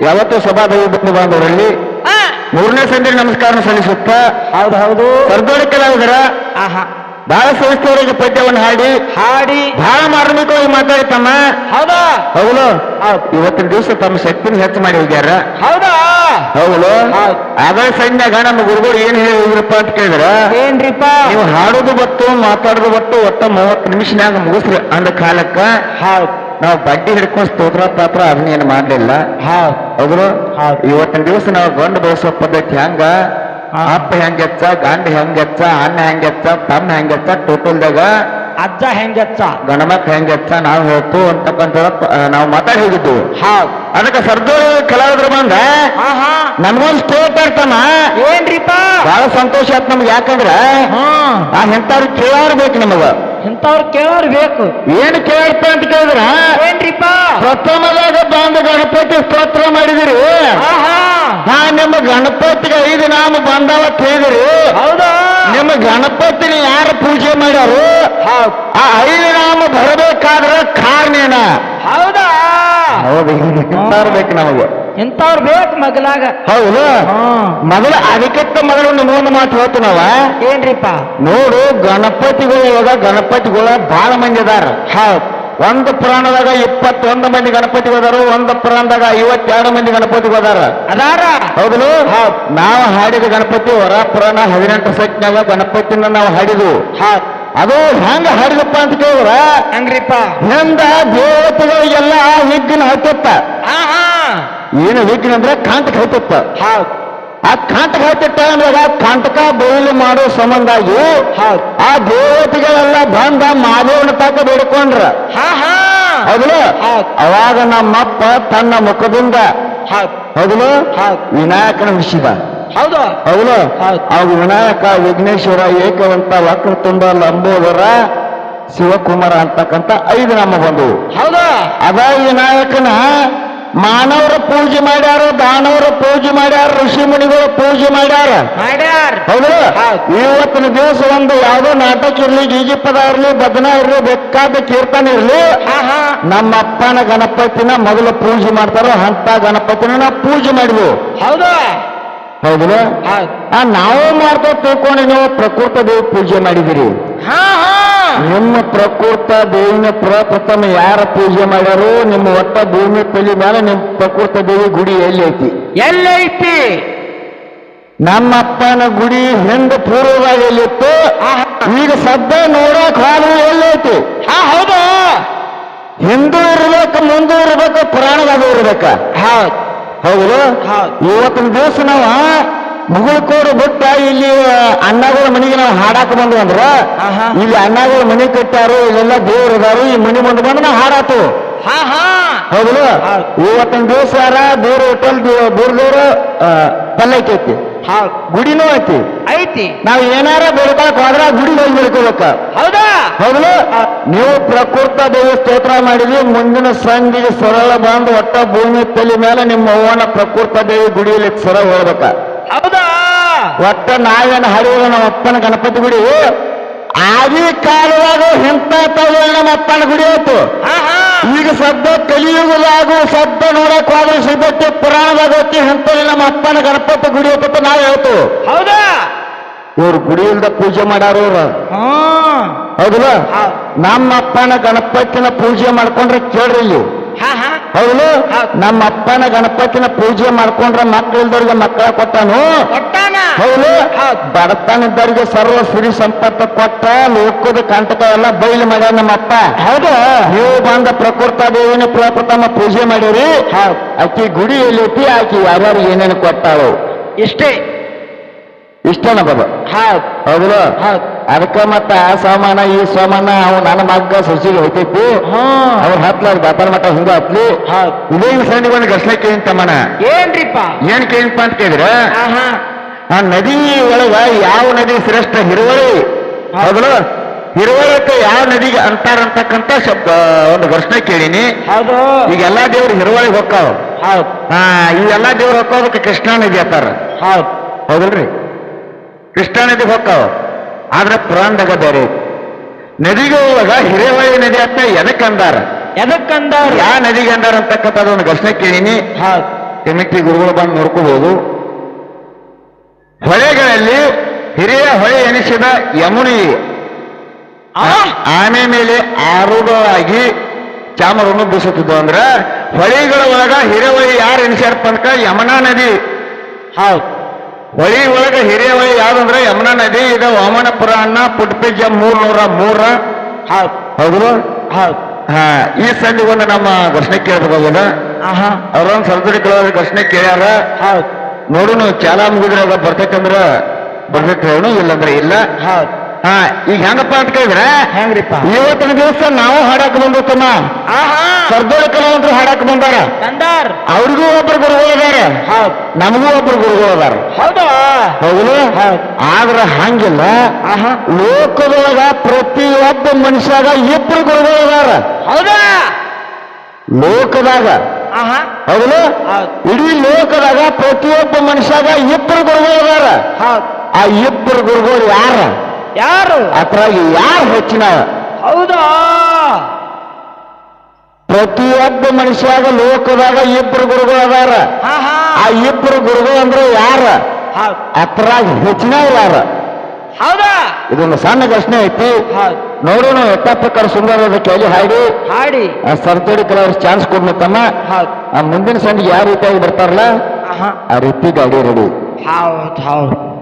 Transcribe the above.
ಯಾವತ್ತೂ ಸಭಾದೇವಿ ಬಂಧು ಬಾಂಧವರಲ್ಲಿ ಮೂರನೇ ಸಂಜೆ ನಮಸ್ಕಾರ ಸಲ್ಲಿಸುತ್ತ ಹೌದು ಹೌದು. ಸರ್ದೋಡಿ ಕಲಾವಿದರ ಆಹಾ. ಬಹಳ ಸವಿಸ್ತವರಿಗೆ ಪದ್ಯವನ್ನು ಹಾಡಿ ಹಾಡಿ. ಬಹಳ ಮಾರ್ಮಿಕವಾಗಿ ಮಾತಾಡ್ತಮ್ಮ ಹೌದಾ? ಹೌದು. ಇವತ್ತಿನ ದಿವಸ ತಮ್ಮ ಶಕ್ತಿನ ಹೆಚ್ಚು ಮಾಡಿ ಹೋಗ್ಯಾರ. ಹೌದಾ? ಹೌದು. ಅದೇ ಸೈನ್ಯಾಗ ನಮ್ಮ ಗುರುಗಳು ಏನ್ ಹೇಳಿದ್ರಪ್ಪ ಅಂತ ಕೇಳಿದ್ರ? ಏನ್ರಿಪ್ಪ? ನೀವು ಹಾಡೋದು ಬತ್ತು ಮಾತಾಡೋದು ಬತ್ತು ಒಟ್ಟ ಮೂವತ್ತು ನಿಮಿಷನಾಗ ಮುಗಿಸ್ರಿ ಅಂದ ಕಾಲಕ್ಕ. ಹೌದ್. ನಾವು ಬಡ್ಡಿ ಹಿಡ್ಕೊಂಡು ಸ್ತೋತ್ರ ಪಾತ್ರ ಅದನ್ನೇನು ಮಾಡಲಿಲ್ಲ. ಹೌದ್. ಇವತ್ತಿನ ದಿವಸ ನಾವು ಗಂಡು ಬೆಳೆಸೋ ಪದ್ಧತಿ ಹೆಂಗ. ಅಪ್ಪ ಹೆಂಗೆಚ್ಚ ಗಂಡ ಹೆಂಗೆಚ್ಚ ಅಣ್ಣ ಹೆಂಗೆಚ್ಚ ತಮ್ಮ ಹೆಂಗೆಚ್ಚ ಟೋಟಲ್ದಾಗ ಅಜ್ಜ ಹೆಂಗೆಚ್ಚ. ಗಣಮಕ್ ಹೆಂಗೆಚ್ಚ ನಾವು ಹೇಳ್ತು ಅಂತಕ್ಕಂಥ ನಾವು ಮಾತಾಡಿ ಹೋಗಿದ್ದು. ಅದಕ್ಕೆ ಸರ್ದೋಳಿ ಕಲಾವಿದ್ರು ಬಂದ? ಆಹಾ. ಸ್ತೋತ್ರ ಇರ್ತಾನ ಏನ್ರಿಪ್ಪ? ಬಹಳ ಸಂತೋಷ ಆಯ್ತು ನಮ್ಗೆ. ಯಾಕಂದ್ರ ಹಾ ಆ ಹೆಂತಾರು ಕೇಳಾರ್ಬೇಕು ನಮಗ. ಇಂಥವ್ರು ಕೇಳೋರು ಬೇಕು. ಏನ್ ಕೇಳ್ತ ಅಂತ ಕೇಳಿದ್ರ? ಏನ್ರಿಪ್ಪ? ಪ್ರಥಮದಾಗ ಬಂದ ಗಣಪತಿ ಸ್ತೋತ್ರ ಮಾಡಿದಿರಿ. ನಾ ಹಾ ನಿಮ್ಮ ಗಣಪತಿಗೆ ಐದು ನಾಮ ಬಂದಾವ ಕೇಳಿದಿರಿ. ಹೌದಾ? ನಿಮ್ಮ ಗಣಪತಿನ ಯಾರು ಪೂಜೆ ಮಾಡ್ಯಾರು? ಆ ಐದು ನಾಮ ಬರಬೇಕಾದ್ರ ಕಾರಣ ಹೌದಾ? ಹೌದು ಬೇಕು ನಮಗೆ. ಇಂಥವ್ರು ಬೇಕು ಮಗಲಾಗ. ಹೌದು. ಹಾ. ಮೊದಲ ಅದಕ್ಕಿಂತ ಮೊದಲು ನಿಮ್ಮೊಂದು ಮಾತು ಹೇಳ್ತು ನಾವ. ಏನ್ರಿಪ್ಪ? ನೋಡು ಗಣಪತಿಗಳು ಇವಾಗ ಗಣಪತಿಗಳು ಬಹಳ ಮಂದಿ ಅದಾರ. ಹೌದು. ಒಂದು ಪುರಾಣದಾಗ ಇಪ್ಪತ್ತೊಂದು ಮಂದಿ ಗಣಪತಿ ಅದಾರು ಒಂದು ಪುರಾಣದಾಗ ಐವತ್ತೆರಡು ಮಂದಿ ಗಣಪತಿ ಅದಾರ. ಅದಾರ? ಹೌದು. ನಾವು ಹಾಡಿದ ಗಣಪತಿ ಹೊರ ಪುರಾಣ ಹದಿನೆಂಟು ಸೆಟ್ನಾಗ ಗಣಪತಿನ ನಾವು ಹಾಡಿದ್ವು. ಹೌದ್. ಅದು ಹೆಂಗ ಹಾಡಿದಪ್ಪ ಅಂತ ಕೇಳಿದ್ರ ಹೆಂಗ್ರಿಪ್ಪ. ಹಿಂದ ದೇವತೆಗಳಿಗೆಲ್ಲ ವಿಘ್ನ ಹತ್ತಿತ್ತ ಹಾ ಏನು ವಿಘ್ನ ಅಂದ್ರೆ ಕಾಂಟಕ ಹತ್ತಿತ್ತ ಆ ಕಾಂಟಕ ಹತ್ತಿತ್ತ ಅಂದಾಗ ಕಾಂಟಕ ಬಯಲು ಮಾಡೋ ಸಂಬಂಧಾಗಿ ಹಾ ಆ ದೇವತೆಗಳೆಲ್ಲ ಬಂದ ಮಾದೇವನ ತಕ ಬೇಡ್ಕೊಂಡ್ರ. ಹಾ ಹಾ. ಹೌದು? ಹೌದ್. ಅವಾಗ ನಮ್ಮಪ್ಪ ತನ್ನ ಮುಖದಿಂದ ಹೌದ್. ಹೌದು? ಹೌದ್. ವಿನಾಯಕನ ವಿಷಿದ ಹೌದು? ಹೌದು. ಆ ವಿನಾಯಕ ವಿಘ್ನೇಶ್ವರ ಏಕವಂತ ವಕ್ರ ತುಂಬ ಲಂಬೋದರ ಶಿವಕುಮಾರ ಅಂತಕ್ಕಂಥ ಐದು ನಾಮ ಬಂದವು ಹೌದಾ? ಅದ ವಿನಾಯಕನ ಮಾನವರ ಪೂಜೆ ಮಾಡ್ಯಾರ ದಾನವರ ಪೂಜೆ ಮಾಡ್ಯಾರ ಋಷಿ ಮುನಿಗಳ ಪೂಜೆ ಮಾಡ್ಯಾರ. ಹೌದು. ಇವತ್ತಿನ ದಿವಸ ಒಂದು ಯಾವುದೋ ನಾಟಕ ಇರ್ಲಿ ಗೀಜಿ ಪದ ಇರ್ಲಿ ಬದನ ಇರ್ಲಿ ಬೇಕಾದ ಕೀರ್ತನ ಇರ್ಲಿ ನಮ್ಮ ಅಪ್ಪನ ಗಣಪತಿನ ಮೊದಲು ಪೂಜೆ ಮಾಡ್ತಾರೋ ಅಂತ ಗಣಪತಿನ ನಾವು ಪೂಜೆ ಮಾಡಿದ್ವು. ಹೌದು? ಹೌದಿಲ್ಲ? ನಾವು ಮಾಡ್ತಾ ತಿಳ್ಕೊಂಡು ನೀವು ಪ್ರಕೃತ ದೇವಿ ಪೂಜೆ ಮಾಡಿದಿರಿ ಹಾ ಹಾ. ನಿಮ್ಮ ಪ್ರಕೃತ ದೇವಿನ ಪ್ರಪ್ರಥಮ ಯಾರ ಪೂಜೆ ಮಾಡ್ಯಾರು ನಿಮ್ಮ ಒಟ್ಟ ಭೂಮಿ ತಲೆ ಮೇಲೆ ನಿಮ್ಮ ಪ್ರಕೃತ ದೇವಿ ಗುಡಿ ಎಲ್ಲಿ ಐತಿ ಎಲ್ಲೈತಿ ನಮ್ಮ ಅಪ್ಪನ ಗುಡಿ ಹಿಂದ ಪೂರ್ವದಾಗ ಎಲ್ಲಿತ್ತು. ಈಗ ಸದ್ದ ನೋಡಕ್ ಹಾಲು ಎಲ್ಲೈತಿ ಹಾ ಹೌದು? ಹಿಂದೂ ಇರ್ಬೇಕು ಮುಂದೂ ಇರ್ಬೇಕು ಪುರಾಣದಾಗ ಇರ್ಬೇಕ. ಹೌದ್. ಹೌದು. ಇವತ್ತಿನ ದಿವಸ ನಾವು ಮುಗುಳ್ಕೋಡು ಬಿಟ್ಟ ಇಲ್ಲಿ ಅಣ್ಣಗಳ ಮನೆಗೆ ನಾವು ಹಾಡಾಕ ಬಂದ್ವಿ ಅಂದ್ರ. ಇಲ್ಲಿ ಅಣ್ಣಗಳ ಮನೆ ಕಟ್ಟಾರು ಇಲ್ಲೆಲ್ಲ ದೇವ್ರ ಇದಾರು ಈ ಮನೆ ಮುಂದೆ ಬಂದು ನಾವು ಹಾಡಾತು ಹಾ ಹಾ ಹೌದು. ಇವತ್ತಿನ ದಿವಸ ಯಾರ ದೇವ್ರ ಹೋಟೆಲ್ ದೂರದವ್ರು ಪಲ್ಲಕ್ಕಿ ಐತಿ ಹಾ ಗುಡಿನೂ ಐತಿ. ಐತಿ. ನಾವು ಏನಾರ ಬೇಡ್ಕೊಳಕ್ ಹೋದ್ರ ಗುಡಿ ಹೋಗಿ ಬೇಡ್ಕೋಬೇಕ ಹೌದಾ? ಹೌದು. ನೀವು ಪ್ರಕೃತ ದೇವಿ ಸ್ತೋತ್ರ ಮಾಡಿದ್ವಿ ಮುಂದಿನ ಸಂಧಿಗೆ ಸೊರಳ ಬಂದು ಒಟ್ಟ ಭೂಮಿ ತಲೆ ಮೇಲೆ ನಿಮ್ಮ ಅವ್ವನ ಪ್ರಕೃತ ದೇವಿ ಗುಡಿಯಲ್ಲಿ ಸೊರ ಹೋಗ್ಬೇಕ ಹೌದಾ? ಒಟ್ಟ ನಾವೇನು ಹರಿಯೋ ನಮ್ಮ ಅಪ್ಪನ ಗಣಪತಿ ಗುಡಿ? ಆದಿ ಕಾಲದಾಗ ತಗೊಳ್ಳಿ ನಮ್ಮ ಅಪ್ಪನ ಗುಡಿ ಆಯ್ತು. ಈಗ ಸದ್ದ ಕಲಿಯುಗದಾಗೂ ಸದ್ದ ನೋಡಕ್ ಹೋದ್ರೆ ಸಿದ್ಧತೆ ಪುರಾಣದಾಗ ಐತಿ ಅಂತ ನಮ್ಮ ಅಪ್ಪನ ಗಣಪತಿ ಗುಡಿ ಐತಂತ ನಾವು ಹೇಳ್ತು ಹೌದಾ? ಇವ್ರು ಗುಡಿಯಿಂದ ಪೂಜೆ ಮಾಡ್ಯಾರ ಹೌದಲ್ಲ? ನಮ್ಮ ಅಪ್ಪನ ಗಣಪತಿನ ಪೂಜೆ ಮಾಡ್ಕೊಂಡ್ರೆ ಕೇಳ್ರಿ ಇಲ್ಲಿ. ಹೌದು. ನಮ್ಮ ಅಪ್ಪನ ಗಣಪತಿನ ಪೂಜೆ ಮಾಡ್ಕೊಂಡ್ರೆ ಮಕ್ಕಳಿದ್ದವ್ರಿಗೆ ಮಕ್ಕಳ ಕೊಟ್ಟನು? ಕೊಟ್ಟಾನ. ಹೌದು. ಬಡತನದವರಿಗೆ ಸರ್ವ ಸಿರಿ ಸಂಪತ್ತು ಕೊಟ್ಟ ಲೋಕದ ಕಂಟಕ ಎಲ್ಲ ಬಯಲು ಮಾಡ್ಯಾರ ನಮ್ಮ ಅಪ್ಪ. ಹೌದು. ನೀವು ಬಂದ ಪ್ರಕೃತ ದೇವಿನ ಪ್ರಪ್ರಥಮ ಪೂಜೆ ಮಾಡಿರಿ. ಆಕಿ ಗುಡಿ ಎಲ್ಲಿ ಆಕಿ ಯಾರ್ಯಾರು ಏನೇನು ಕೊಟ್ಟಾಳು? ಇಷ್ಟೇ. ಇಷ್ಟೇನ ಬಾಬಾ? ಹೌದು. ಹೌದ್. ಅದಕ್ಕ ಮತ್ತ ಆ ಸಾಮಾನ ಈ ಸಾಮಾನ ಅವ್ ನನ್ನ ಮಗ್ಗ ಸೊಸಿಗೆ ಹೋಗ್ತೈತಿ ಹಾ. ಅವ್ರ ಹತ್ಲಾರ ವ್ಯಾಪಾರ ಮಟ್ಟ ಹಿಂಗ ಹತ್ಲಿ. ಹೌದ್. ಇದೇ ಸಣ್ಣ ಒಂದು ಗಸ್ಲ ಕೇಳಿಂತಮ್ಮನ ಏನ್ರಿಪ್ಪ? ಏನ್ ಕೇಳಿಪ್ಪ ಅಂತ ಕೇಳಿದ್ರ ಆ ನದಿ ಒಳಗ ಯಾವ ನದಿ ಶ್ರೇಷ್ಠ? ಹಿರುವಳಿ. ಹೌದಲ್ಲ? ಹಿರುವಳಕ್ಕೆ ಯಾವ ನದಿಗೆ ಅಂತಾರಂತಕ್ಕಂತ ಶಬ್ದ ಒಂದು ಪ್ರಶ್ನೆ ಕೇಳಿನಿ. ಹೌದು. ಈಗ ಎಲ್ಲಾ ದೇವ್ರು ಹಿರುವಳಿಗೆ ಹೋಗ್ತಾವ. ಹೌದ್. ಹಾ ಈ ಎಲ್ಲಾ ದೇವ್ರು ಹೊಕ್ಕೋದಕ್ಕೆ ಕೃಷ್ಣಾ ನದಿ ಅಂತಾರ. ಹೌದು. ಹೌದಲ್ರಿ? ಕೃಷ್ಣಾ ನದಿ ಹೊಕ್ಕಾವ ಆದ್ರೆ ಪುರಾಣದಾಗ ಬೇರೆ. ನದಿಗೆ ಒಳಗ ಹಿರೇವಳಿ ನದಿ ಅಂತ ಎದಕ್ಕಂದಾರ ಅಂದಾರ? ಯಾ ಯಾವ ನದಿಗೆ ಅಂದಾರ ಅಂತಕ್ಕಂಥದ್ದು ಒಂದು ಪ್ರಶ್ನೆ ಕೇಳಿನಿ. ತಿಮಿಟಿ ಗುರುಗಳು ಬಂದು ನೋಡ್ಕೋಬಹುದು ಹೊಳೆಗಳಲ್ಲಿ ಹಿರಿಯ ಹೊಳೆ ಎನಿಸಿದ ಯಮುನಿ. ಆ? ಆನೆ ಮೇಲೆ ಆರೂಢವಾಗಿ ಚಾಮರವನ್ನು ಬೀಸುತ್ತಿದ್ದು ಅಂದ್ರ ಹೊಳೆಗಳ ಒಳಗ ಹಿರಿಯಹೊಳಿ ಯಾರು ಎನಿಸ್ಯಾರಪ್ಪ ಅಂದ್ಕ ಯಮುನಾ ನದಿ. ಹೌದು. ಹೊಳಿ ಒಳಗ ಹಿರಿಯ ಹೊಳಿ ಯಾವ್ದಂದ್ರೆ ಯಮುನಾ ನದಿ ಇದು ವಾಮನ ಪುರಾಣ ಪುಟ್ಪಿಜ ಮೂರ್ನೂರ ಮೂರ. ಹೌದು. ಹಾ ಈ ಸಂಜೆ ಒಂದು ನಮ್ಮ ಘರ್ಷಣೆ ಕೇಳ್ಬೇಕಾಗ್ಯದ ಅವ್ರೊಂದು ಸರ್ಜರಿ ಘರ್ಷಣೆ ಕೇಳ್ಯಾರ? ನೋಡು ನೋಡುನು ಚಾಲ ಮುಗಿದ್ರೆ ಅದ ಬರ್ತೈತಂದ್ರ ಬರ್ತೈತೆ ಹೇಳು ಇಲ್ಲಂದ್ರೆ ಇಲ್ಲ. ಹೌದು. ಹಾ ಈಗ ಹೆಂಗಪ್ಪ ಅಂತ ಕೇಳಿದ್ರೆ ಹೆಂಗ್ರಿಪ್ಪ? ಇವತ್ತಿನ ದಿವಸ ನಾವು ಹಾಡಕ್ ಬಂದು ತಮ್ಮ ಆಹಾ. ಸರ್ದೋಳ ಕಲಾವಂತರು ಹಾಡಕ್ ಬಂದಾರ. ಅವ್ರಿಗೂ ಒಬ್ರು ಗುರುಗಳು ಅದಾರ. ನಮಗೂ ಒಬ್ರು ಗುರುಗಳು ಅದಾರ. ಹೌದಾ. ಆದ್ರ ಹಂಗಿಲ್ಲ. ಆಹಾ. ಲೋಕದೊಳಗ ಪ್ರತಿಯೊಬ್ಬ ಮನುಷ್ಯಾಗ ಇಬ್ರು ಗುರುಗಳು ಅದಾರ. ಹೌದಾ? ಲೋಕದಾಗ. ಆಹಾ. ಹೌದು. ಇಡೀ ಲೋಕದಾಗ ಪ್ರತಿಯೊಬ್ಬ ಮನುಷ್ಯಾಗ ಇಬ್ರು ಗುರುಗಳು ಅದಾರ. ಆ ಇಬ್ರು ಗುರುಗಳು ಯಾರ? ಯಾರು? ಅದ್ರಾಗ ಯಾರು ಹೆಚ್ಚಿನ? ಹೌದಾ? ಪ್ರತಿಯೊಬ್ಬ ಮನುಷ್ಯಾಗ ಲೋಕದಾಗ ಇಬ್ರು ಗುರುಗಳು ಅದಾರ. ಆ ಇಬ್ರು ಗುರುಗಳು ಅಂದ್ರೆ ಯಾರ? ಅದ್ರಾಗ ಹೆಚ್ಚಿನ ಯಾರ? ಹೌದಾ? ಇದೊಂದು ಸಣ್ಣ ಪ್ರಶ್ನೆ ಐತಿ ನೋಡೋಣ ಎಟ್ಟ ಪ್ರಕಾರ ಸುಂದರದ ಕೆಳಗೆ ಹಾಡಿ. ಹಾಡಿ. ಆ ಕೆಲವರು ಚಾನ್ಸ್ ಕೊಡ್ಲಿ ತಮ್ಮ. ಆ ಮುಂದಿನ ಸಂಜೆ ಯಾವ ರೀತಿಯಾಗಿ ಬರ್ತಾರಲ್ಲ? ಆ ರೀತಿ ಗಾಡಿ ರೆಡಿ. ಹೌದು ಹೌದು.